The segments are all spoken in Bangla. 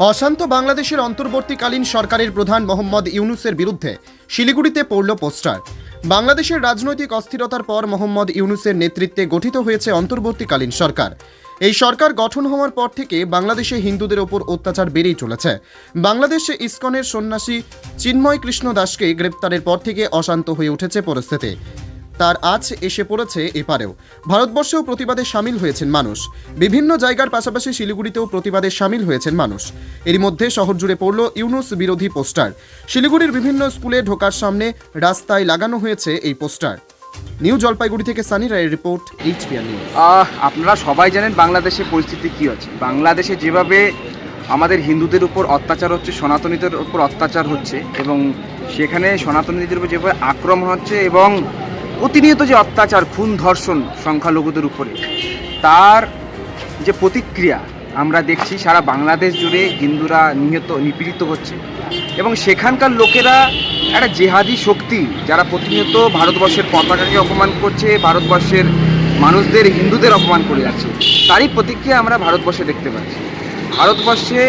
অশান্ত বাংলাদেশের অন্তর্বর্তীকালীন সরকারের প্রধান মোহাম্মদ ইউনুসের বিরুদ্ধে শিলিগুড়িতে পড়ল পোস্টার। বাংলাদেশের রাজনৈতিক অস্থিরতার পর মোহাম্মদ ইউনুসের নেতৃত্বে গঠিত হয়েছে অন্তর্বর্তীকালীন সরকার। এই সরকার গঠন হওয়ার পর থেকে বাংলাদেশে হিন্দুদের ওপর অত্যাচার বেড়েই চলেছে। বাংলাদেশে ইসকনের সন্ন্যাসী চিন্ময় কৃষ্ণ দাসকে গ্রেপ্তারের পর থেকে অশান্ত হয়ে উঠেছে পরিস্থিতি। তার আজ এসে পড়েছে এপারেও। ভারতবর্ষেও প্রতিবাদে সামিল হয়েছেন মানুষ। বিভিন্ন জায়গার পাশাপাশি শিলিগুড়িতেও প্রতিবাদে সামিল হয়েছেন মানুষ। এরই মধ্যে শহর জুড়ে পড়ল ইউনুস বিরোধী পোস্টার। শিলিগুড়ির বিভিন্ন স্কুলে ঢোকার সামনে রাস্তায় লাগানো হয়েছে এই পোস্টার। নিউ জলপাইগুড়ি থেকে সানি রায়ের রিপোর্ট এইচপিআর নিউজ। আপনারা সবাই জানেন বাংলাদেশের পরিস্থিতি কী আছে। বাংলাদেশে যেভাবে আমাদের হিন্দুদের উপর অত্যাচার হচ্ছে, সনাতনীদের উপর অত্যাচার হচ্ছে এবং সেখানে সনাতনীদের উপর যেভাবে আক্রমণ হচ্ছে এবং প্রতিনিয়ত যে অত্যাচার, খুন, ধর্ষণ সংখ্যালঘুদের উপরে, তার যে প্রতিক্রিয়া আমরা দেখছি সারা বাংলাদেশ জুড়ে হিন্দুরা নিহত, নিপীড়িত হচ্ছে। এবং সেখানকার লোকেরা একটা জেহাদি শক্তি যারা প্রতিনিয়ত ভারতবর্ষের পতাকাকে অপমান করছে, ভারতবর্ষের মানুষদের, হিন্দুদের অপমান করে যাচ্ছে, তারই প্রতিক্রিয়া আমরা ভারতবর্ষে দেখতে পাচ্ছি। ভারতবর্ষে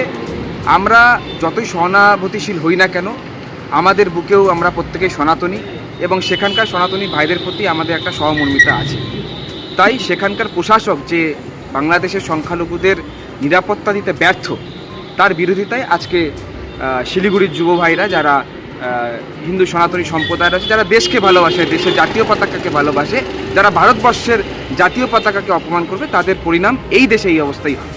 আমরা যতই সহানুভূতিশীল হই না কেন, আমাদের বুকেও আমরা প্রত্যেকেই সনাতনী। এবং সেখানকার সনাতনী ভাইদের প্রতি আমাদের একটা সহমর্মিতা আছে। তাই সেখানকার প্রশাসক যে বাংলাদেশের সংখ্যালঘুদের নিরাপত্তা দিতে ব্যর্থ, তার বিরোধিতায় আজকে শিলিগুড়ির যুব ভাইরা যারা হিন্দু সনাতনী সম্প্রদায়ের আছে, যারা দেশকে ভালোবাসে, দেশের জাতীয় পতাকাকে ভালোবাসে, যারা ভারতবর্ষের জাতীয় পতাকাকে অপমান করবে, তাদের পরিণাম এই দেশে এই অবস্থাই হবে।